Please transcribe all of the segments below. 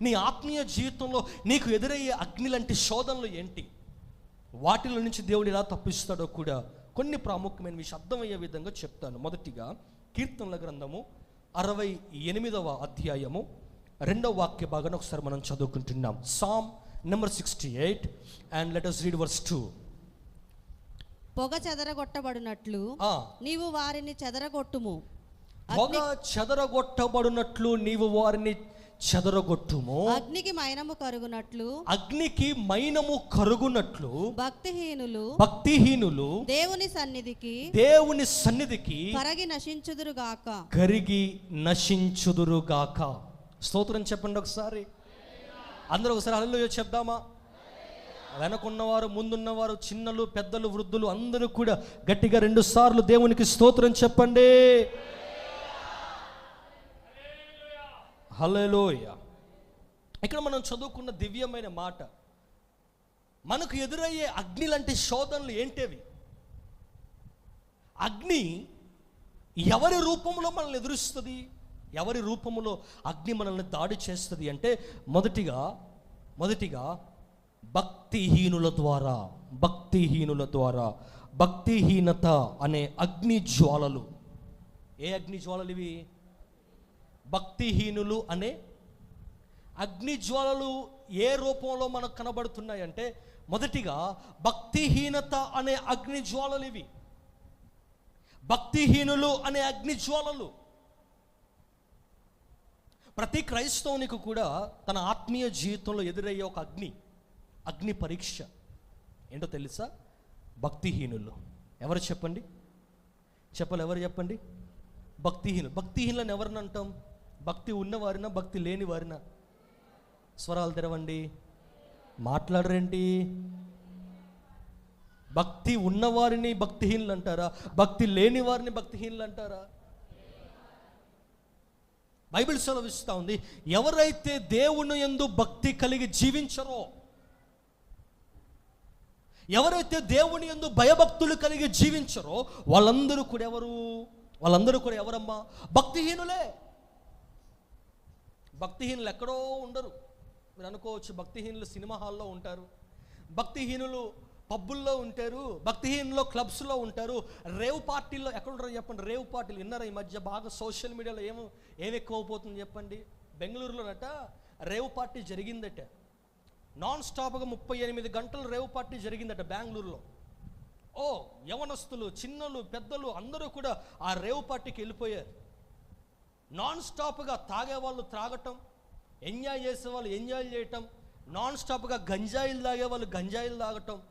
నీ ఆత్మీయ జీవితంలో నీకు ఎదురయ్యే అగ్ని లాంటి శోధనలు ఏంటి? వాటిలో నుంచి దేవుడు ఎలా తప్పిస్తాడో కూడా కొన్ని ప్రాముఖ్యమైన విషయం అర్థమయ్యే విధంగా చెప్తాను. మొదటిగా కీర్తనల గ్రంథము అరవై ఎనిమిదవ అధ్యాయము రెండవ వాక్య భాగాన్ని ఒకసారి మనం చదువుకుంటున్నాం psalm number sixty eight and let us read verse two పొగ చెదరగొట్టబడినట్లు నీవు వారిని చెదరగొట్టుము. పొగ చెదరగొట్టబడినట్లు నీవు వారిని చెదరగొట్టుము. అగ్నికి మైనము కరుగునట్లు అగ్నికి మైనము కరుగునట్లు భక్తిహీనులు భక్తిహీనులు దేవుని సన్నిధికి దేవుని సన్నిధికి కరగి నశించుదురుగాక. కరిగి నశించుదురుగాక. స్తోత్రం చెప్పండి ఒకసారి. అందరూ ఒకసారి హల్లెలూయా చెప్దామా? వెనకున్నవారు ముందున్నవారు చిన్నలు పెద్దలు వృద్ధులు అందరూ కూడా గట్టిగా రెండు సార్లు దేవునికి స్తోత్రం చెప్పండి. హల్లెలూయ. ఇక్కడ మనం చదువుకున్న దివ్యమైన మాట. మనకు ఎదురయ్యే అగ్ని లాంటి శోధనలు ఏంటివి? అగ్ని ఎవరి రూపంలో మనల్ని ఎదురుస్తుంది? ఎవరి రూపంలో అగ్ని మనల్ని దాడి చేస్తుంది అంటే మొదటిగా మొదటిగా భక్తిహీనుల ద్వారా భక్తిహీనుల ద్వారా భక్తిహీనత అనే అగ్ని జ్వాలలు. ఏ అగ్ని జ్వాలలు ఇవి? భక్తిహీనులు అనే అగ్ని జ్వాలలు ఏ రూపంలో మనకు కనబడుతున్నాయి అంటే మొదటిగా భక్తిహీనత అనే అగ్ని జ్వాలలు ఇవి. భక్తిహీనులు అనే అగ్ని జ్వాలలు ప్రతి క్రైస్తవునికి కూడా తన ఆత్మీయ జీవితంలో ఎదురయ్యే ఒక అగ్ని అగ్ని పరీక్ష. ఏంటో తెలుసా? భక్తిహీనులు. ఎవరు చెప్పండి? చెప్పలు ఎవరు చెప్పండి? భక్తిహీనులు. భక్తిహీనులను ఎవరిని అంటాం? భక్తి ఉన్నవారినా భక్తి లేని వారినా స్వరాలు తెరవండి. మాట్లాడరేంటి? భక్తి ఉన్నవారిని భక్తిహీనులు అంటారా భక్తి లేని వారిని భక్తిహీనులు అంటారా బైబిల్ సెలవిస్తూ ఉంది ఎవరైతే దేవుని ఎందు భక్తి కలిగి జీవించరో ఎవరైతే దేవుని యందు భయభక్తులు కలిగి జీవించరో వాళ్ళందరూ కూడా ఎవరు? వాళ్ళందరూ కూడా ఎవరమ్మా? భక్తిహీనులే. భక్తిహీనులు ఎక్కడో ఉండరు. మీరు అనుకోవచ్చు భక్తిహీనులు సినిమా హాల్లో ఉంటారు. భక్తిహీనులు పబ్బుల్లో ఉంటారు. భక్తిహీనులో క్లబ్స్లో ఉంటారు. రేవ్ పార్టీల్లో ఎక్కడ ఉంటారు చెప్పండి. రేవ్ పార్టీలు విన్నారా ఈ మధ్య? బాగా సోషల్ మీడియాలో ఏమో ఏం ఎక్కువ అవుతుంది చెప్పండి? బెంగళూరులోనట రేవ్ పార్టీ జరిగిందట. నాన్ స్టాప్గా ముప్పై ఎనిమిది గంటలు రేవ్ పార్టీ జరిగిందట బెంగళూరులో. ఓ యవనస్తులు చిన్నలు పెద్దలు అందరూ కూడా ఆ రేవ్ పార్టీకి వెళ్ళిపోయారు. నాన్ స్టాప్గా తాగేవాళ్ళు త్రాగటం ఎంజాయ్ చేసేవాళ్ళు ఎంజాయ్ చేయటం నాన్ స్టాప్గా గంజాయిలు తాగేవాళ్ళు గంజాయిలు తాగటం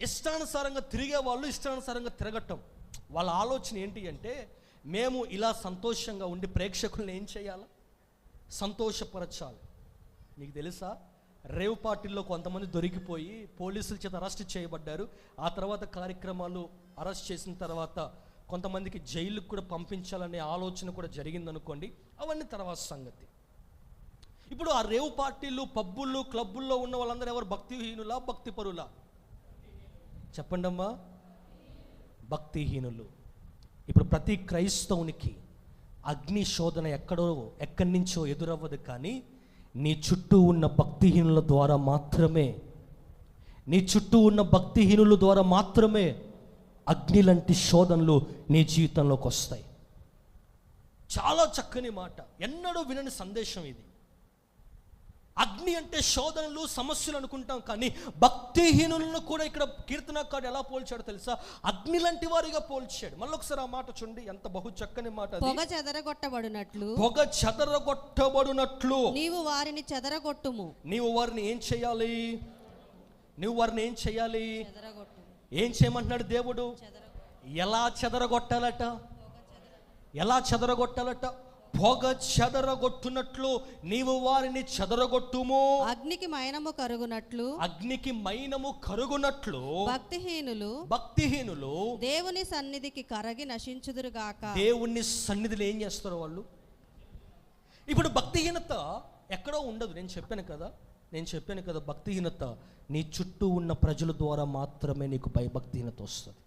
ఇష్టానుసారంగా తిరిగే వాళ్ళు ఇష్టానుసారంగా తిరగటం. వాళ్ళ ఆలోచన ఏంటి అంటే మేము ఇలా సంతోషంగా ఉండి ప్రేక్షకుల్ని ఏం చేయాలి? సంతోషపరచాలి. నీకు తెలుసా? రేవ్ పార్టీల్లో కొంతమంది దొరికిపోయి పోలీసుల చేత అరెస్ట్ చేయబడ్డారు. ఆ తర్వాత కార్యక్రమాలు అరెస్ట్ చేసిన తర్వాత కొంతమందికి జైలుకు కూడా పంపించాలనే ఆలోచన కూడా జరిగిందనుకోండి అవన్నీ తర్వాత సంగతి. ఇప్పుడు ఆ రేవు పార్టీలు పబ్బులు క్లబ్బుల్లో ఉన్న వాళ్ళందరూ ఎవరు? భక్తిహీనులా భక్తిపరులా? చెప్పండి అమ్మా భక్తిహీనులు. ఇప్పుడు ప్రతి క్రైస్తవునికి అగ్ని శోధన ఎక్కడో ఎక్కడి నుంచో ఎదురవ్వదు కానీ నీ చుట్టూ ఉన్న భక్తిహీనుల ద్వారా మాత్రమే నీ చుట్టూ ఉన్న భక్తిహీనుల ద్వారా మాత్రమే అగ్ని లాంటి శోధనలు నీ జీవితంలోకి వస్తాయి. చాలా చక్కని మాట. ఎన్నడూ వినని సందేశం ఇది. అగ్ని అంటే శోధనలు సమస్యలు అనుకుంటాం కానీ భక్తిహీనులను కూడా ఇక్కడ కీర్తనకాడు ఎలా పోల్చాడో తెలుసా? అగ్ని లాంటి వారిగా పోల్చాడు. మళ్ళీ ఒకసారి ఆ మాట చూడండి. ఎంత బహు చక్కని మాట. పొగ చెదరగొట్టబడినట్లు. పొగ చెదరగొట్టబడినట్లు. నీవు వారిని చెదరగొట్టుము. నీవు వారిని ఏం చేయాలి? నువ్వు వారిని ఏం చేయాలి? చెదరగొట్టు. ఏం చేయమంటున్నాడు దేవుడు? ఎలా చెదరగొట్టాలట? ఎలా చెదరగొట్టాలట? పొగ చెదరగొట్టునట్లు నీవు వారిని చెదరగొట్టుము. అగ్నికి మైనము కరుగునట్లు అగ్నికి మైనము కరుగునట్లు భక్తిహీనులు భక్తిహీనులు దేవుని సన్నిధికి కరగి నశించుదురుగాక. దేవుని సన్నిధిలో ఏం చేస్తారు వాళ్ళు? ఇప్పుడు భక్తిహీనత ఎక్కడో ఉండదు నేను చెప్పాను కదా. నేను చెప్పాను కదా భక్తిహీనత. నీ చుట్టూ ఉన్న ప్రజల ద్వారా మాత్రమే నీకు భయభక్తిహీనత వస్తుంది.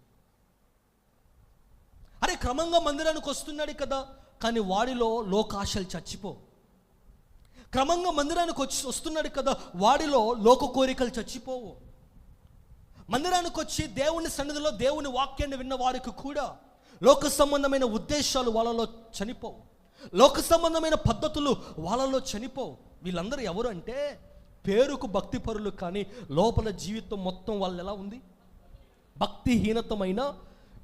అరే క్రమంగా మందిరానికి వస్తున్నాడు కదా కానీ వాడిలో లోకాశలు చచ్చిపో. క్రమంగా మందిరానికి వచ్చి వస్తున్నాడు కదా వాడిలో లోక కోరికలు చచ్చిపోవు. మందిరానికి వచ్చి దేవుని సన్నిధిలో దేవుని వాక్యాన్ని విన్న వారికి కూడా లోక సంబంధమైన ఉద్దేశాలు వాళ్ళలో చనిపోవు. లోక సంబంధమైన పద్ధతులు వాళ్ళలో చనిపోవు. వీళ్ళందరూ ఎవరు అంటే పేరుకు భక్తి పరులు కానీ లోపల జీవితం మొత్తం వాళ్ళు ఎలా ఉంది? భక్తిహీనతమైన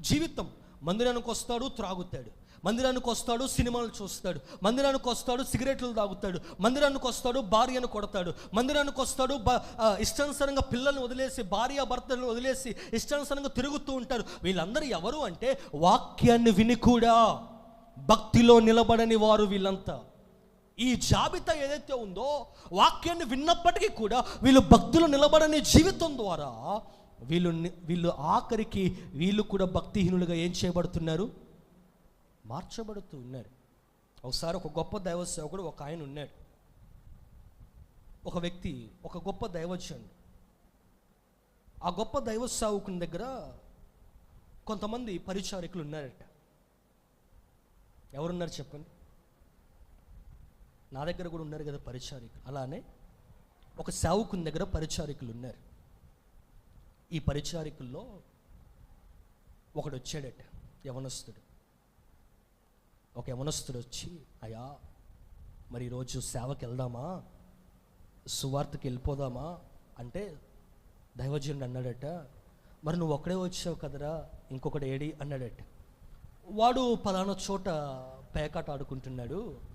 జీవితం. మందిరానికి వస్తాడు త్రాగుతాడు. మందిరానికి వస్తాడు సినిమాలు చూస్తాడు. మందిరానికి వస్తాడు సిగరెట్లు తాగుతాడు. మందిరానికి వస్తాడు భార్యను కొడతాడు. మందిరానికి వస్తాడు బ- ఇష్టానుసారంగా పిల్లల్ని వదిలేసి భార్య భర్తలను వదిలేసి ఇష్టానుసారంగా తిరుగుతూ ఉంటారు. వీళ్ళందరూ ఎవరు అంటే వాక్యాన్ని విని కూడా భక్తిలో నిలబడని వారు వీళ్ళంతా. ఈ జాబితా ఏదైతే ఉందో వాక్యాన్ని విన్నప్పటికీ కూడా వీళ్ళు భక్తులు నిలబడని జీవితం ద్వారా వీళ్ళు వీళ్ళు ఆఖరికి వీళ్ళు కూడా భక్తిహీనులుగా ఏం చేయబడుతున్నారు? మార్చబడుతూ ఉన్నారు. ఒకసారి ఒక గొప్ప దైవ సేవకుడు ఒక ఆయన ఉన్నాడు. ఒక వ్యక్తి ఒక గొప్ప దైవజనుడు. ఆ గొప్ప దైవ సేవకుని దగ్గర కొంతమంది పరిచారికులు ఉన్నారట. ఎవరున్నారు చెప్పండి? నా దగ్గర కూడా ఉన్నారు కదా పరిచారికులు. అలానే ఒక సేవకుని దగ్గర పరిచారికులు ఉన్నారు. ఈ పరిచారికుల్లో ఒకడు వచ్చాడట యవనస్తుడు. ఒక యవనస్తుడు వచ్చి అయ్యా మరి ఈరోజు సేవకి వెళ్దామా సువార్తకి వెళ్ళిపోదామా? అంటే దైవజనుడు అన్నాడట మరి నువ్వు ఒక్కడే వచ్చావు కదరా ఇంకొకటి ఏడి? అన్నాడట. వాడు పలానా చోట పేకాట ఆడుకుంటున్నాడు.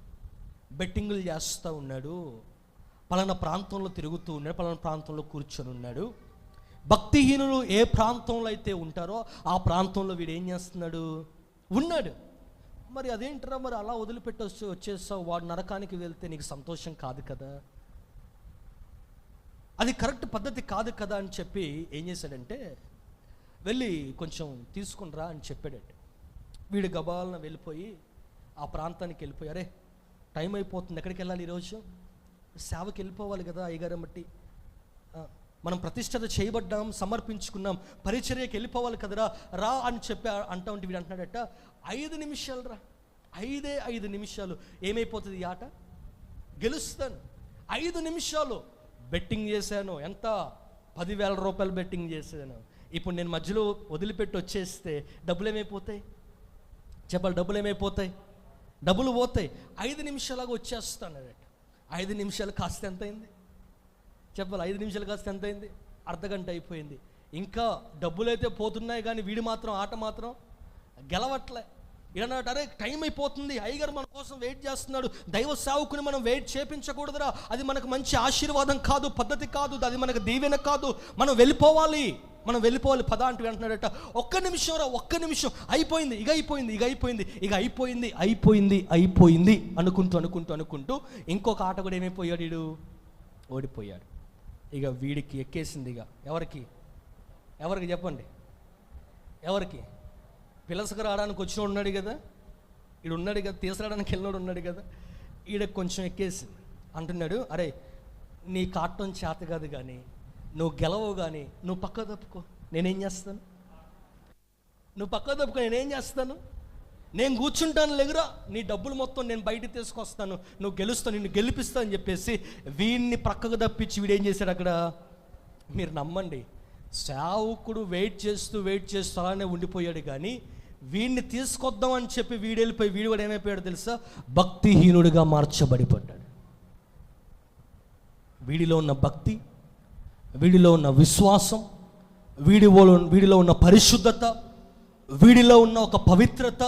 బెట్టింగులు చేస్తూ ఉన్నాడు. పలానా ప్రాంతంలో తిరుగుతూ ఉన్నాడు. పలానా ప్రాంతంలో కూర్చొని ఉన్నాడు. భక్తిహీనులు ఏ ప్రాంతంలో అయితే ఉంటారో ఆ ప్రాంతంలో వీడు ఏం చేస్తున్నాడు? ఉన్నాడు. మరి అదేంటరా మరి అలా వదిలిపెట్టి వచ్చి వచ్చేసావు? వాడు నరకానికి వెళ్తే నీకు సంతోషం కాదు కదా? అది కరెక్ట్ పద్ధతి కాదు కదా అని చెప్పి ఏం చేశాడంటే వెళ్ళి కొంచెం తీసుకునిరా అని చెప్పాడట వీడు గబాలన వెళ్ళిపోయి ఆ ప్రాంతానికి వెళ్ళిపోయి అరే టైం అయిపోతుంది. ఎక్కడికి వెళ్ళాలి ఈరోజు? సేవకి వెళ్ళిపోవాలి కదా అయ్యగారం బట్టి మనం ప్రతిష్టత చేయబడ్డాం సమర్పించుకున్నాం పరిచర్యకి వెళ్ళిపోవాలి కదరా రా అని చెప్పి అంటా ఉంటే వీడు అంటున్నాడట ఐదు నిమిషాలు రా. ఐదే ఐదు నిమిషాలు. ఏమైపోతుంది ఈ ఆట? గెలుస్తాను. ఐదు నిమిషాలు బెట్టింగ్ చేశాను. ఎంత? పదివేల రూపాయలు బెట్టింగ్ చేశాను. ఇప్పుడు నేను మధ్యలో వదిలిపెట్టి వచ్చేస్తే డబ్బులు ఏమైపోతాయి? చెప్పాలి డబ్బులు ఏమైపోతాయి? డబ్బులు పోతాయి. ఐదు నిమిషాలాగా వచ్చేస్తాను ఐదు నిమిషాలు కాస్త ఎంత అయింది చెప్పాలి? ఐదు నిమిషాలు కాస్త ఎంత అయింది అర్ధగంట అయిపోయింది. ఇంకా డబ్బులు అయితే పోతున్నాయి కానీ వీడి మాత్రం ఆట మాత్రం గెలవట్లే. ఇడన్నాడు అరే టైం అయిపోతుంది. అయ్యగారు మన కోసం వెయిట్ చేస్తున్నాడు. దైవ సావుకుని మనం వెయిట్ చేపించకూడదురా. అది మనకు మంచి ఆశీర్వాదం కాదు పద్ధతి కాదు అది మనకు దీవెన కాదు. మనం వెళ్ళిపోవాలి. మనం వెళ్ళిపోవాలి. పద అంటూ అంటున్నాడట. ఒక్క నిమిషం రా ఒక్క నిమిషం. అయిపోయింది ఇక అయిపోయింది ఇక అయిపోయింది ఇక అయిపోయింది అయిపోయింది అయిపోయింది. అనుకుంటూ అనుకుంటూ అనుకుంటూ ఇంకొక ఆట కూడా ఏమైపోయాడు వీడు? ఓడిపోయాడు. ఇక వీడికి ఎక్కేసింది ఇక ఎవరికి? ఎవరికి చెప్పండి? ఎవరికి? పిలసకు రావడానికి వచ్చిన ఉన్నాడు కదా? ఈడు ఉన్నాడు కదా? తీసుకురావడానికి వెళ్ళినోడు ఉన్నాడు కదా? ఈడ కొంచెం ఎక్కేసింది. అంటున్నాడు అరే నీ కాటం చేత కాదు కానీ నువ్వు గెలవవు కానీ నువ్వు పక్క తప్పుకో. నేనేం చేస్తాను? నువ్వు పక్క తప్పుకో నేనేం చేస్తాను? నేను కూర్చుంటాను లేగురా. నీ డబ్బులు మొత్తం నేను బయటికి తీసుకొస్తాను. నువ్వు గెలుస్తాను నిన్ను గెలిపిస్తా అని చెప్పేసి వీడిని ప్రక్కకు తప్పించి వీడేం చేశాడు అక్కడ? మీరు నమ్మండి సేవకుడు వెయిట్ చేస్తూ వెయిట్ చేస్తూ అలానే ఉండిపోయాడు కానీ వీడిని తీసుకొద్దాం అని చెప్పి వీడు వెళ్ళిపోయి వీడు కూడా ఏమైపోయాడు తెలుసా? భక్తిహీనుడిగా మార్చబడిపడ్డాడు. వీడిలో ఉన్న భక్తి వీడిలో ఉన్న విశ్వాసం వీడిలో వీడిలో ఉన్న పరిశుద్ధత వీడిలో ఉన్న ఒక పవిత్రత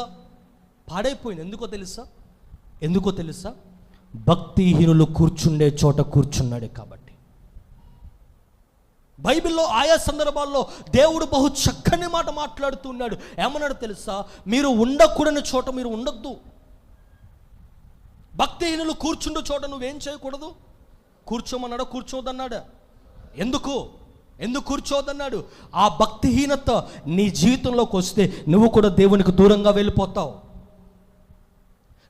పాడైపోయింది. ఎందుకో తెలుసా? ఎందుకో తెలుసా? భక్తిహీనులు కూర్చుండే చోట కూర్చున్నాడు కాబట్టి. బైబిల్లో ఆయా సందర్భాల్లో దేవుడు బహు చక్కని మాట మాట్లాడుతూ ఉన్నాడు ఏమన్నాడు తెలుసా? మీరు ఉండకూడని చోట మీరు ఉండొద్దు. భక్తిహీనులు కూర్చుండు చోట నువ్వేం చేయకూడదు? కూర్చోమన్నాడా? కూర్చోదన్నాడా ఎందుకు? ఎందుకు కూర్చోదన్నాడు ఆ భక్తిహీనత నీ జీవితంలోకి వస్తే నువ్వు కూడా దేవునికి దూరంగా వెళ్ళిపోతావు.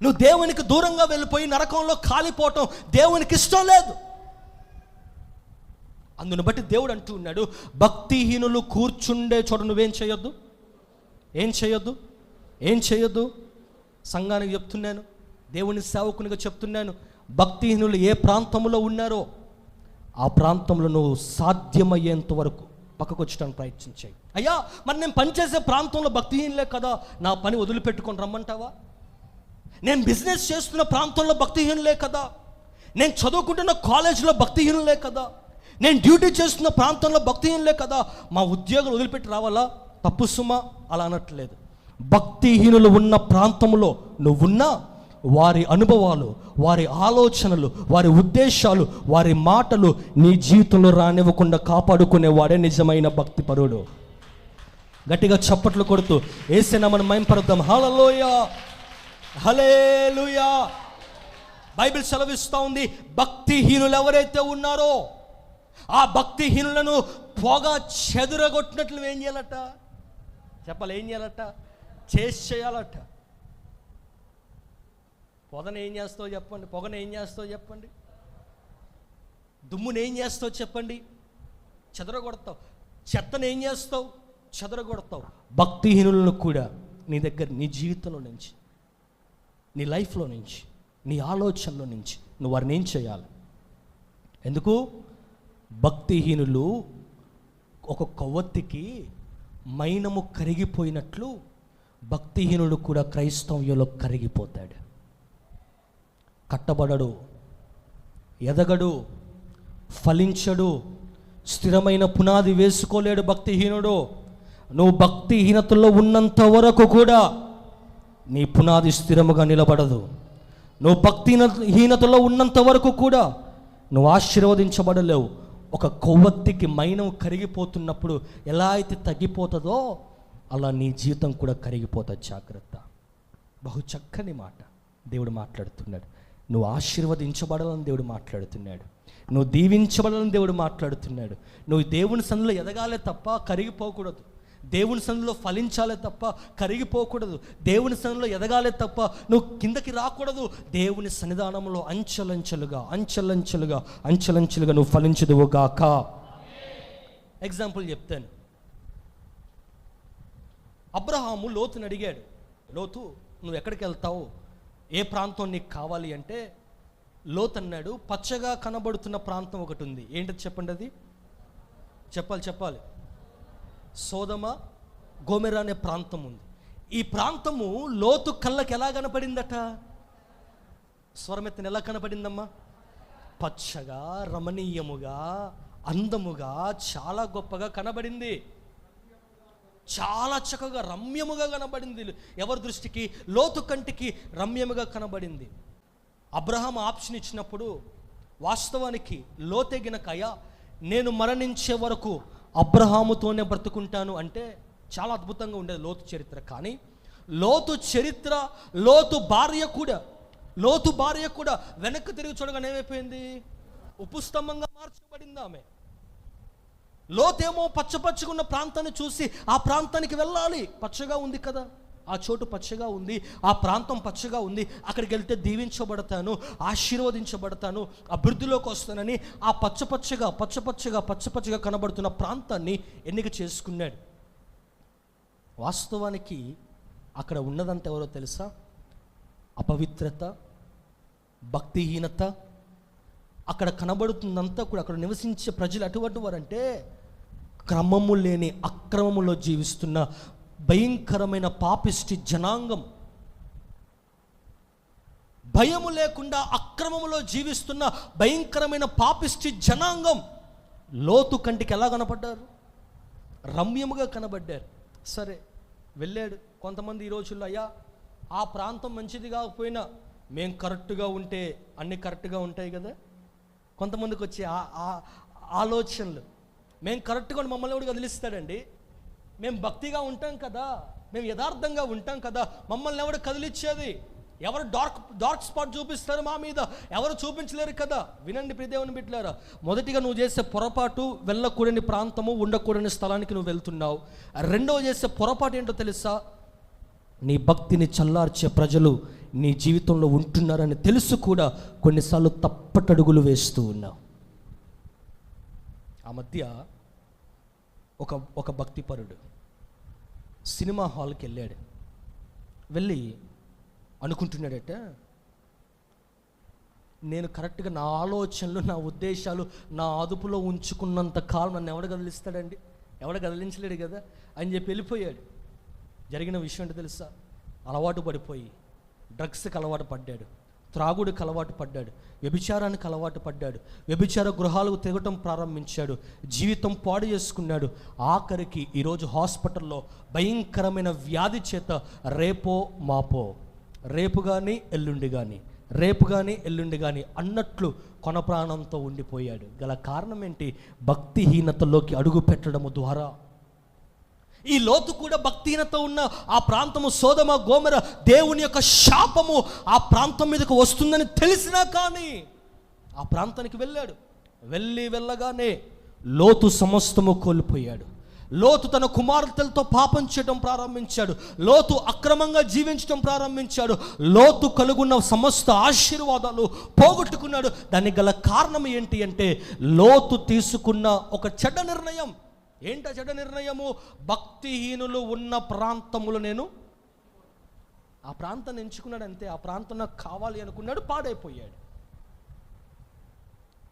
నువ్వు దేవునికి దూరంగా వెళ్ళిపోయి నరకంలో కాలిపోవటం దేవునికి ఇష్టం లేదు. అందును బట్టి దేవుడు అంటూ ఉన్నాడు భక్తిహీనులు కూర్చుండే చోట నువ్వేం చేయొద్దు? ఏం చేయొద్దు? ఏం చేయొద్దు? సంఘానికి చెప్తున్నాను దేవుని సేవకునిగా చెప్తున్నాను భక్తిహీనులు ఏ ప్రాంతంలో ఉన్నారో ఆ ప్రాంతంలో నువ్వు సాధ్యమయ్యేంత వరకు పక్కకు వచ్చడానికి ప్రయత్నించాయి. అయ్యా మరి నేను పనిచేసే ప్రాంతంలో భక్తిహీనులే కదా నా పని వదిలిపెట్టుకొని రమ్మంటావా? నేను బిజినెస్ చేస్తున్న ప్రాంతంలో భక్తిహీనులే కదా నేను చదువుకుంటున్న కాలేజీలో భక్తిహీనులే కదా నేను డ్యూటీ చేస్తున్న ప్రాంతంలో భక్తిహీనులే కదా మా ఉద్యోగాలు వదిలిపెట్టి రావాలా? తప్పు సుమా అలా అనట్లేదు. భక్తిహీనులు ఉన్న ప్రాంతంలో నువ్వున్నా వారి అనుభవాలు వారి ఆలోచనలు వారి ఉద్దేశాలు వారి మాటలు నీ జీవితంలో రానివ్వకుండా కాపాడుకునేవాడే నిజమైన భక్తిపరుడు. గట్టిగా చప్పట్లు కొడుతూ వేసేనా మనం మైంపరుద్దాం హలలోయ హలేలుయా బైబిల్ సెలవిస్తూ ఉంది భక్తిహీనులు ఎవరైతే ఉన్నారో ఆ భక్తిహీనులను పొగ చెదురగొట్టినట్లు ఏం చేయాలట? చెప్పాలి ఏం చేయాలట? చేసి చేయాలట. పొగను ఏం చేస్తావు చెప్పండి పొగను ఏం చేస్తావు చెప్పండి. దుమ్మును ఏం చేస్తావు చెప్పండి. చెదరగొడతావు. చెత్తను ఏం చేస్తావు? చెదరగొడతావు. భక్తిహీనులను కూడా నీ దగ్గర నీ జీవితంలో నుంచి నీ లైఫ్లో నుంచి నీ ఆలోచనలో నుంచి నువ్వు వారిని ఏం చేయాలి? ఎందుకు? భక్తిహీనులు ఒక కొవ్వొత్తికి మైనము కరిగిపోయినట్లు భక్తిహీనుడు కూడా క్రైస్తవ్యంలో కరిగిపోతాడు. కట్టబడడు ఎదగడు ఫలించడు స్థిరమైన పునాది వేసుకోలేడు భక్తిహీనుడు. నువ్వు భక్తిహీనతలో ఉన్నంత వరకు కూడా నీ పునాది స్థిరముగా నిలబడదు. నువ్వు భక్తిహీన హీనతలో ఉన్నంత వరకు కూడా నువ్వు ఆశీర్వదించబడలేవు. ఒక కొవ్వొత్తికి మైనం కరిగిపోతున్నప్పుడు ఎలా అయితే తగ్గిపోతుందో అలా నీ జీవితం కూడా కరిగిపోతుంది జాగ్రత్త. బహు చక్కని మాట దేవుడు మాట్లాడుతున్నాడు. నువ్వు ఆశీర్వదించబడాలని దేవుడు మాట్లాడుతున్నాడు. నువ్వు దీవించబడాలని దేవుడు మాట్లాడుతున్నాడు. నువ్వు దేవుని సన్నిలో ఎదగాలే తప్ప కరిగిపోకూడదు. దేవుని సన్నిలో ఫలించాలే తప్ప కరిగిపోకూడదు. దేవుని సన్నిలో ఎదగాలే తప్ప నువ్వు కిందకి రాకూడదు. దేవుని సన్నిధానంలో అంచెలంచెలుగా అంచెలంచెలుగా అంచెలంచెలుగా నువ్వు ఫలించదువు గాక. ఎగ్జాంపుల్ చెప్తాను. అబ్రహాము లోతుని అడిగాడు లోతు నువ్వు ఎక్కడికి వెళ్తావు? ఏ ప్రాంతం నీకు కావాలి అంటే? లోతు అన్నాడు పచ్చగా కనబడుతున్న ప్రాంతం ఒకటి ఉంది. ఏంటది చెప్పండి అది? చెప్పాలి చెప్పాలి. సోదమ గోమెర అనే ప్రాంతం ఉంది. ఈ ప్రాంతము లోతు కళ్ళకి ఎలా కనపడిందట? స్వరమెత్తన ఎలా కనపడిందమ్మా? పచ్చగా రమణీయముగా అందముగా చాలా గొప్పగా కనబడింది. చాలా చక్కగా రమ్యముగా కనబడింది. ఎవరి దృష్టికి? లోతు కంటికి రమ్యముగా కనబడింది. అబ్రహాం ఆప్షన్ ఇచ్చినప్పుడు వాస్తవానికి లోతెగిన కయ నేను మరణించే వరకు అబ్రహాముతోనే బ్రతుకుంటాను అంటే చాలా అద్భుతంగా ఉండేది లోతు చరిత్ర. కానీ లోతు చరిత్ర లోతు భార్య కూడా లోతు భార్య కూడా వెనక్కి తిరిగి చూడగానే ఏమైపోయింది? ఉపస్తంభంగా మార్చబడింది ఆమె. లోతేమో పచ్చ పచ్చగున్న ప్రాంతాన్ని చూసి ఆ ప్రాంతానికి వెళ్ళాలి. పచ్చగా ఉంది కదా. ఆ చోటు పచ్చగా ఉంది ఆ ప్రాంతం పచ్చగా ఉంది అక్కడికి వెళ్తే దీవించబడతాను ఆశీర్వదించబడతాను అభివృద్ధిలోకి వస్తానని ఆ పచ్చ పచ్చగా పచ్చ పచ్చగా పచ్చ పచ్చగా కనబడుతున్న ప్రాంతాన్ని ఎన్నిక చేసుకున్నాడు. వాస్తవానికి అక్కడ ఉన్నదంత ఎవరో తెలుసా? అపవిత్రత భక్తిహీనత అక్కడ కనబడుతుందంతా కూడా అక్కడ నివసించే ప్రజలు అటువంటి వారంటే క్రమము లేని అక్రమములో జీవిస్తున్న భయంకరమైన పాపిష్టి జనాంగం. భయము లేకుండా అక్రమములో జీవిస్తున్న భయంకరమైన పాపిష్టి జనాంగం లోతు కంటికి ఎలా కనపడ్డారు? రమ్యముగా కనబడ్డారు. సరే వెళ్ళాడు. కొంతమంది ఈ రోజుల్లో అయ్యా ఆ ప్రాంతం మంచిది కాకపోయినా మేము కరెక్ట్గా ఉంటే అన్నీ కరెక్ట్గా ఉంటాయి కదా? కొంతమందికి వచ్చే ఆ- ఆ- ఆలోచనలు. మేము కరెక్ట్గా మమ్మల్ని కూడా కదిలిస్తాడండి? మేము భక్తిగా ఉంటాం కదా మేము యథార్థంగా ఉంటాం కదా మమ్మల్ని ఎవడు కదిలిచ్చేది? ఎవరు డార్క్ డార్క్ స్పాట్ చూపిస్తారు మా మీద? ఎవరు చూపించలేరు కదా? వినండి ప్రిదేవుని బిడ్డలారా మొదటిగా నువ్వు చేసే పొరపాటు వెళ్ళకూడని ప్రాంతము ఉండకూడని స్థలానికి నువ్వు వెళ్తున్నావు. రెండవ చేసే పొరపాటు ఏంటో తెలుసా? నీ భక్తిని చల్లార్చే ప్రజలు నీ జీవితంలో ఉంటున్నారని తెలుసు కూడా కొన్నిసార్లు తప్పటడుగులు వేస్తూ ఉన్నావు. ఆ మధ్య ఒక ఒక భక్తిపరుడు. సినిమా హాల్కి వెళ్ళాడు వెళ్ళి అనుకుంటున్నాడట నేను కరెక్ట్గా నా ఆలోచనలు నా ఉద్దేశాలు నా అదుపులో ఉంచుకున్నంత కాలం నన్ను ఎవడ కదిలిస్తాడండి? ఎవడ కదిలించలేడు కదా? అని చెప్పి వెళ్ళిపోయాడు. జరిగిన విషయం ఏంటో తెలుసా? అలవాటు పడిపోయి డ్రగ్స్కి అలవాటు పడ్డాడు. త్రాగుడికి అలవాటు పడ్డాడు. వ్యభిచారానికి అలవాటు పడ్డాడు. వ్యభిచార గృహాలకు తిరగటం ప్రారంభించాడు. జీవితం పాడు చేసుకున్నాడు. ఆఖరికి ఈరోజు హాస్పిటల్లో భయంకరమైన వ్యాధి చేత రేపో మాపో రేపు కానీ ఎల్లుండి కానీ రేపు కానీ ఎల్లుండి కానీ అన్నట్లు కొన ప్రాణంతో ఉండిపోయాడు. గల కారణం ఏంటి? భక్తిహీనతలోకి అడుగు పెట్టడము ద్వారా ఈ లోతు కూడా భక్తిహీనత ఉన్న ఆ ప్రాంతము సోదమ గోమర దేవుని యొక్క శాపము ఆ ప్రాంతం మీదకు వస్తుందని తెలిసినా కానీ ఆ ప్రాంతానికి వెళ్ళాడు. వెళ్ళి వెళ్ళగానే లోతు సమస్తము కోల్పోయాడు. లోతు తన కుమార్తెలతో పాపం చేయడం ప్రారంభించాడు. లోతు అక్రమంగా జీవించడం ప్రారంభించాడు. లోతు కలుగున్న సమస్త ఆశీర్వాదాలు పోగొట్టుకున్నాడు. దానికి గల కారణం ఏంటి అంటే లోతు తీసుకున్న ఒక చెడ్డ నిర్ణయం. ఏంట చెడ్డ నిర్ణయము? భక్తిహీనులు ఉన్న ప్రాంతములు నేను? ఆ ప్రాంతాన్ని ఎంచుకున్నాడు అంతే. ఆ ప్రాంతం నాకు కావాలి అనుకున్నాడు పాడైపోయాడు.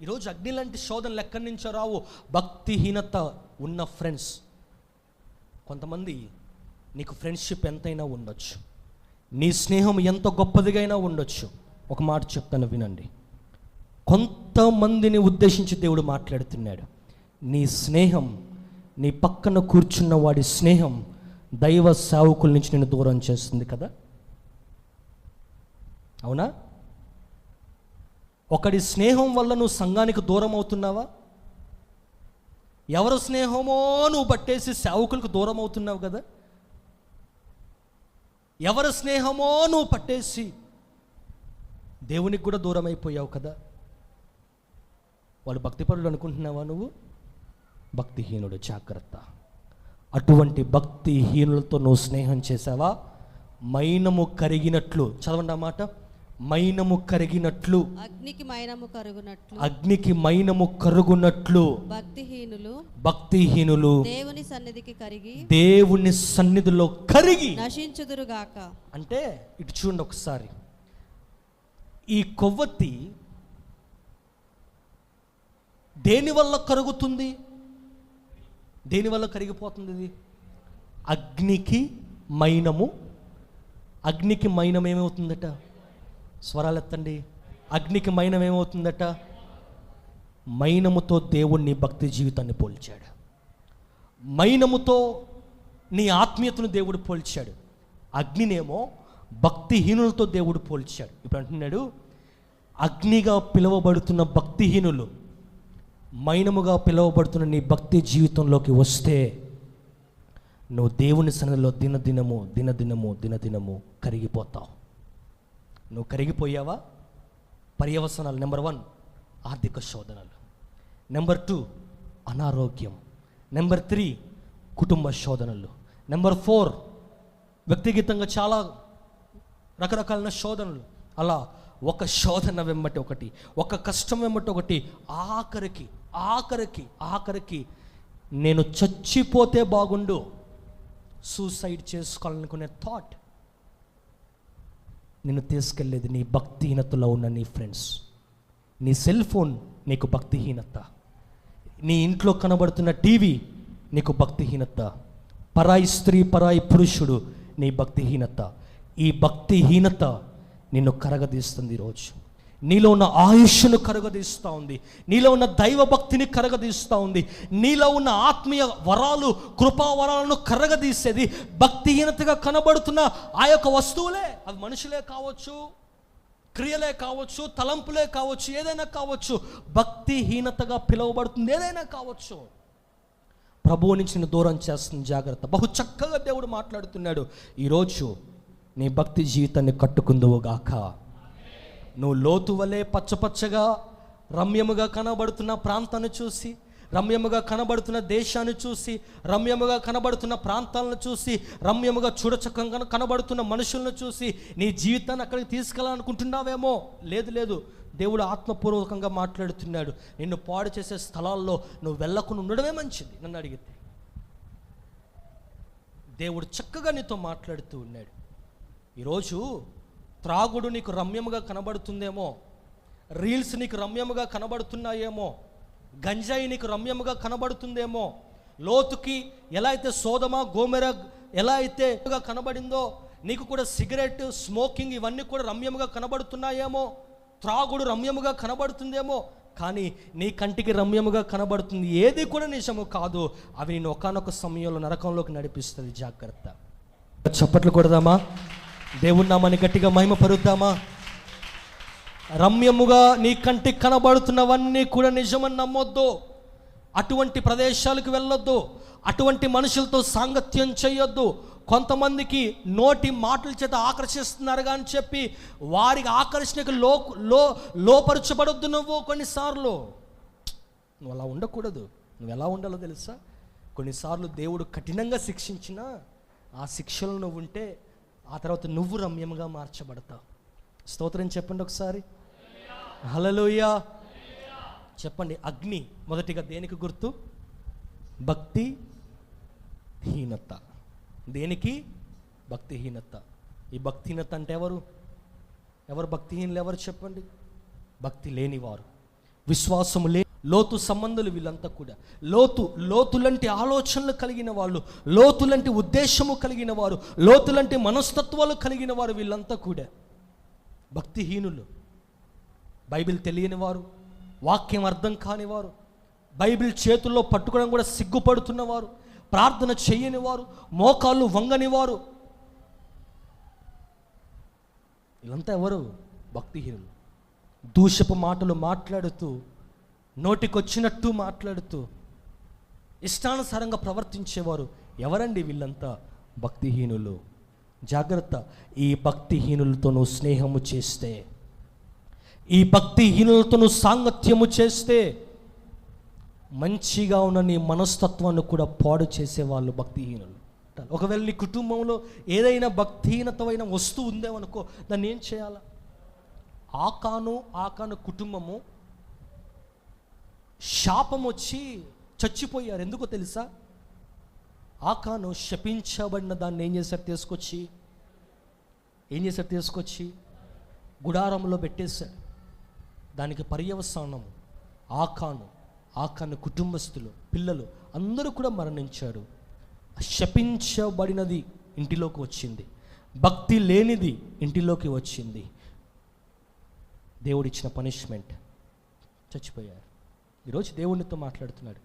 ఈరోజు అగ్ని లాంటి శోధనలు ఎక్కడి నుంచో రావు. భక్తిహీనత ఉన్న ఫ్రెండ్స్ కొంతమంది నీకు ఫ్రెండ్షిప్ ఎంతైనా ఉండొచ్చు. నీ స్నేహం ఎంత గొప్పదిగైనా ఉండొచ్చు. ఒక మాట చెప్తాను వినండి. కొంతమందిని ఉద్దేశించి దేవుడు మాట్లాడుతున్నాడు. నీ స్నేహం నీ పక్కన కూర్చున్న వాడి స్నేహం దైవ సేవకుల నుంచి నేను దూరం చేస్తుంది కదా? అవునా? ఒకడి స్నేహం వల్ల నువ్వు సంఘానికి దూరం అవుతున్నావా? ఎవరు స్నేహమో నువ్వు పట్టేసి సేవకులకు దూరం అవుతున్నావు కదా? ఎవరి స్నేహమో నువ్వు పట్టేసి దేవునికి కూడా దూరం అయిపోయావు కదా? వాళ్ళు భక్తిపరులు అనుకుంటున్నావా నువ్వు? భక్తిహీనుడు జాగ్రత్త. అటువంటి భక్తిహీనులతో నువ్వు స్నేహం చేసావా? మైనము కరిగినట్లు చదవండి ఆ మాట. మైనము కరిగినట్లు. అగ్నికి మైనము కరుగునట్లు. అగ్నికి మైనము కరుగునట్లు. భక్తిహీనులు భక్తిహీనులు దేవుని సన్నిధికి కరిగి దేవుని సన్నిధిలో కరిగి నశించుదురుగాక. అంటే ఇటు చూడండి ఒకసారి. ఈ కొవ్వొత్తి దేని వల్ల కరుగుతుంది? దేనివల్ల కరిగిపోతుంది ఇది? అగ్నికి మైనము. అగ్నికి మైనం ఏమవుతుందట? స్వరాలు ఎత్తండి. అగ్నికి మైనం ఏమవుతుందట? మైనముతో దేవుణ్ణి భక్తి జీవితాన్ని పోల్చాడు. మైనముతో నీ ఆత్మీయతను దేవుడు పోల్చాడు. అగ్నినేమో భక్తిహీనులతో దేవుడు పోల్చాడు. ఇప్పుడు అంటున్నాడు అగ్నిగా పిలువబడుతున్న భక్తిహీనులు మైనముగా పిలువబడుతున్న నీ భక్తి జీవితంలోకి వస్తే నువ్వు దేవుని సన్నిధిలో దినదినము దినదినము దినదినము కరిగిపోతావు. నువ్వు కరిగిపోయావా? పర్యవసనాలు నెంబర్ వన్ ఆర్థిక శోధనలు. నెంబర్ టూ అనారోగ్యం. నెంబర్ త్రీ కుటుంబ శోధనలు. నెంబర్ ఫోర్ వ్యక్తిగతంగా చాలా రకరకాలైన శోధనలు. అలా ఒక శోధన వెంబటి ఒకటి ఒక కష్టం వెంబటి ఒకటి ఆఖరికి ఆఖరికి ఆఖరికి నేను చచ్చిపోతే బాగుండు. సూసైడ్ చేసుకోవాలనుకునే థాట్ నిన్ను తీసుకెళ్ళేది నీ భక్తిహీనతలో ఉన్న నీ ఫ్రెండ్స్ నీ సెల్ ఫోన్ నీకు భక్తిహీనత. నీ ఇంట్లో కనబడుతున్న టీవీ నీకు భక్తిహీనత. పరాయి స్త్రీ పరాయి పురుషుడు నీ భక్తిహీనత. ఈ భక్తిహీనత నిన్ను కరగదీస్తుంది ఈరోజు. నీలో ఉన్న ఆయుష్ను కరగదీస్తూ ఉంది. నీలో ఉన్న దైవ భక్తిని కరగదీస్తూ ఉంది. నీలో ఉన్న ఆత్మీయ వరాలు కృపావరాలను కరగదీసేది భక్తిహీనతగా కనబడుతున్న ఆ యొక్క వస్తువులే. అవి మనుషులే కావచ్చు క్రియలే కావచ్చు తలంపులే కావచ్చు ఏదైనా కావచ్చు. భక్తిహీనతగా పిలువబడుతుంది ఏదైనా కావచ్చు. ప్రభువు నుంచి నేను దూరం చేస్తుంది జాగ్రత్త. బహు చక్కగా దేవుడు మాట్లాడుతున్నాడు. ఈరోజు నీ భక్తి జీవితాన్ని కట్టుకుందువుగాక. నువ్వు లోతు వలె పచ్చపచ్చగా రమ్యముగా కనబడుతున్న ప్రాంతాన్ని చూసి రమ్యముగా కనబడుతున్న దేశాన్ని చూసి రమ్యముగా కనబడుతున్న ప్రాంతాలను చూసి రమ్యముగా చూడచక్కంగా కనబడుతున్న మనుషులను చూసి నీ జీవితాన్ని అక్కడికి తీసుకెళ్ళాలనుకుంటున్నావేమో లేదు లేదు. దేవుడు ఆత్మపూర్వకంగా మాట్లాడుతున్నాడు. నిన్ను పాడు చేసే స్థలాల్లో నువ్వు వెళ్ళకుండా ఉండడమే మంచిది నన్ను అడిగితే. దేవుడు చక్కగా నీతో మాట్లాడుతూ ఉన్నాడు. ఈరోజు త్రాగుడు నీకు రమ్యముగా కనబడుతుందేమో? రీల్స్ నీకు రమ్యముగా కనబడుతున్నాయేమో? గంజాయి నీకు రమ్యముగా కనబడుతుందేమో? లోతుకి ఎలా అయితే సోదమ గోమెర ఎలా అయితే కనబడిందో నీకు కూడా సిగరెట్ స్మోకింగ్ ఇవన్నీ కూడా రమ్యముగా కనబడుతున్నాయేమో? త్రాగుడు రమ్యముగా కనబడుతుందేమో? కానీ నీ కంటికి రమ్యముగా కనబడుతుంది. ఏది కూడా నిజము కాదు. అవి నేను ఒకనొక సమయంలో నరకంలోకి నడిపిస్తుంది. జాగ్రత్త. చప్పట్లు కొడదామా? దేవుని నామాన్ని గట్టిగా మహిమ పరుద్దామా రమ్యముగా నీ కంటికి కనబడుతున్నవన్నీ కూడా నిజమని నమ్మొద్దు. అటువంటి ప్రదేశాలకు వెళ్ళొద్దు. అటువంటి మనుషులతో సాంగత్యం చేయొద్దు కొంతమందికి నోటి మాటల చేత ఆకర్షిస్తున్నారు అని చెప్పి వారికి ఆకర్షణకు లో లో లోపరచబడొద్దు నువ్వు కొన్నిసార్లు. నువ్వు అలా ఉండకూడదు. నువ్వు ఎలా ఉండాలో తెలుసా? కొన్నిసార్లు దేవుడు కఠినంగా శిక్షించినా ఆ శిక్షలు నువ్వు ఉంటే ఆ తర్వాత నువ్వు రమ్యంగా మార్చబడతావు. స్తోత్రం చెప్పండి ఒకసారి. హలలోయ చెప్పండి అగ్ని మొదటిగా దేనికి గుర్తు? భక్తి హీనత. దేనికి? భక్తిహీనత ఈ భక్తిహీనత అంటే ఎవరు? ఎవరు భక్తిహీనులు ఎవరు చెప్పండి? భక్తి లేనివారు. విశ్వాసము లే లోతు సంబంధులు వీళ్ళంతా కూడా. లోతు లోతులంటి ఆలోచనలు కలిగిన వాళ్ళు లోతులంటి ఉద్దేశము కలిగిన వారు లోతులంటి మనస్తత్వాలు కలిగిన వారు వీళ్ళంతా కూడా. భక్తిహీనులు. బైబిల్ తెలియని వారు వాక్యం అర్థం కానివారు బైబిల్ చేతుల్లో పట్టుకోవడం కూడా సిగ్గుపడుతున్నవారు ప్రార్థన చేయని వారు మోకాళ్ళు వంగని వారు వీళ్ళంతా ఎవరు? భక్తిహీనులు. దూషపు మాటలు మాట్లాడుతూ నోటికొచ్చినట్టు మాట్లాడుతూ ఇష్టానుసారంగా ప్రవర్తించేవారు ఎవరండి వీళ్ళంతా? భక్తిహీనులు. జాగ్రత్త ఈ భక్తిహీనులతో నువ్వు స్నేహము చేస్తే ఈ భక్తిహీనులతో నువ్వు సాంగత్యము చేస్తే మంచిగా ఉన్న నీ మనస్తత్వాన్ని కూడా పాడు చేసేవాళ్ళు భక్తిహీనులు. ఒకవేళ నీ కుటుంబంలో ఏదైనా భక్తిహీనతమైన వస్తువు ఉందేమనుకో దాన్ని ఏం చేయాలా? ఆకాను ఆకాను కుటుంబము శాపం వచ్చి చచ్చిపోయారు. ఎందుకో తెలుసా? ఆకాను శపించబడిన దాన్ని ఏం చేశారు? తీసుకొచ్చి ఏం చేశారు? తీసుకొచ్చి గుడారంలో పెట్టేశారు. దానికి పర్యవసానం. ఆకాను ఆకాను కుటుంబస్తులు పిల్లలు అందరూ కూడా మరణించారు. శపించబడినది ఇంటిలోకి వచ్చింది. భక్తి లేనిది ఇంటిలోకి వచ్చింది. దేవుడిచ్చిన పనిష్మెంట్ చచ్చిపోయారు. ఈరోజు దేవునితో మాట్లాడుతున్నాడు.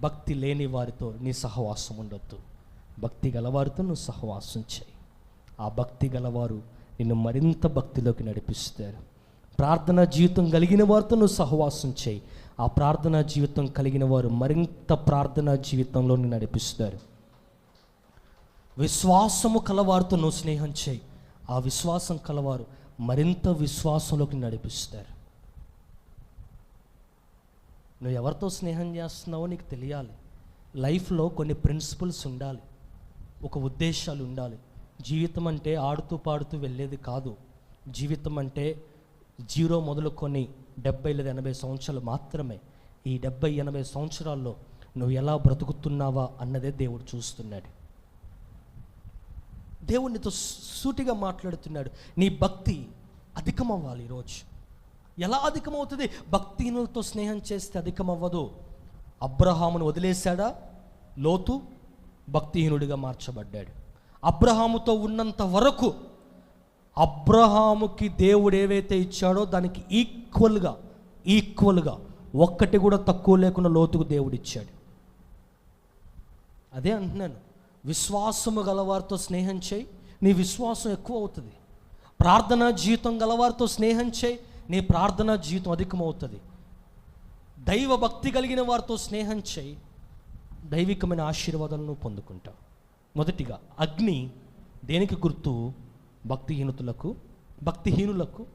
భక్తి లేని వారితో నీ సహవాసం ఉండొద్దు. భక్తి గలవారితో నువ్వు సహవాసం చేయి. ఆ భక్తి గలవారు నిన్ను మరింత భక్తిలోకి నడిపిస్తారు. ప్రార్థనా జీవితం కలిగిన వారితో నువ్వు సహవాసం చేయి. ఆ ప్రార్థనా జీవితం కలిగిన వారు మరింత ప్రార్థనా జీవితంలో నిన్ను నడిపిస్తారు. విశ్వాసము కలవారితో నువ్వు స్నేహం చేయి. ఆ విశ్వాసం కలవారు మరింత విశ్వాసంలోకి నడిపిస్తారు. నువ్వు ఎవరితో స్నేహం చేస్తున్నావో నీకు తెలియాలి. లైఫ్లో కొన్ని ప్రిన్సిపల్స్ ఉండాలి. ఒక ఉద్దేశాలు ఉండాలి. జీవితం అంటే ఆడుతూ పాడుతూ వెళ్ళేది కాదు. జీవితం అంటే జీరో మొదలుకొని డెబ్బై లేదా ఎనభై సంవత్సరాలు మాత్రమే. ఈ డెబ్బై ఎనభై సంవత్సరాల్లో నువ్వు ఎలా బ్రతుకుతున్నావా అన్నదే దేవుడు చూస్తున్నాడు. దేవుడు నీతో సూటిగా మాట్లాడుతున్నాడు. నీ భక్తి అధికమవ్వాలి ఈరోజు. ఎలా అధికమవుతుంది? భక్తిహీనులతో స్నేహం చేస్తే అధికమవ్వదు. అబ్రహామును వదిలేశాడా? లోతు భక్తిహీనుడిగా మార్చబడ్డాడు. అబ్రహాముతో ఉన్నంత వరకు అబ్రహాముకి దేవుడు ఏవైతే ఇచ్చాడో దానికి ఈక్వల్గా ఈక్వల్గా ఒక్కటి కూడా తక్కువ లేకుండా లోతుకు దేవుడు ఇచ్చాడు. అదే అంటున్నాను. విశ్వాసము గలవారితో స్నేహం చేయి. నీ విశ్వాసం ఎక్కువ అవుతుంది. ప్రార్థనా జీవితం గలవారితో స్నేహం చేయి. నీ ప్రార్థనా జీవితం అధికమవుతుంది. దైవ భక్తి కలిగిన వారితో స్నేహం చేయి. దైవికమైన ఆశీర్వాదాలను పొందుకుంటావు. మొదటిగా అగ్ని దేనికి గుర్తు? భక్తిహీనతులకు భక్తిహీనులకు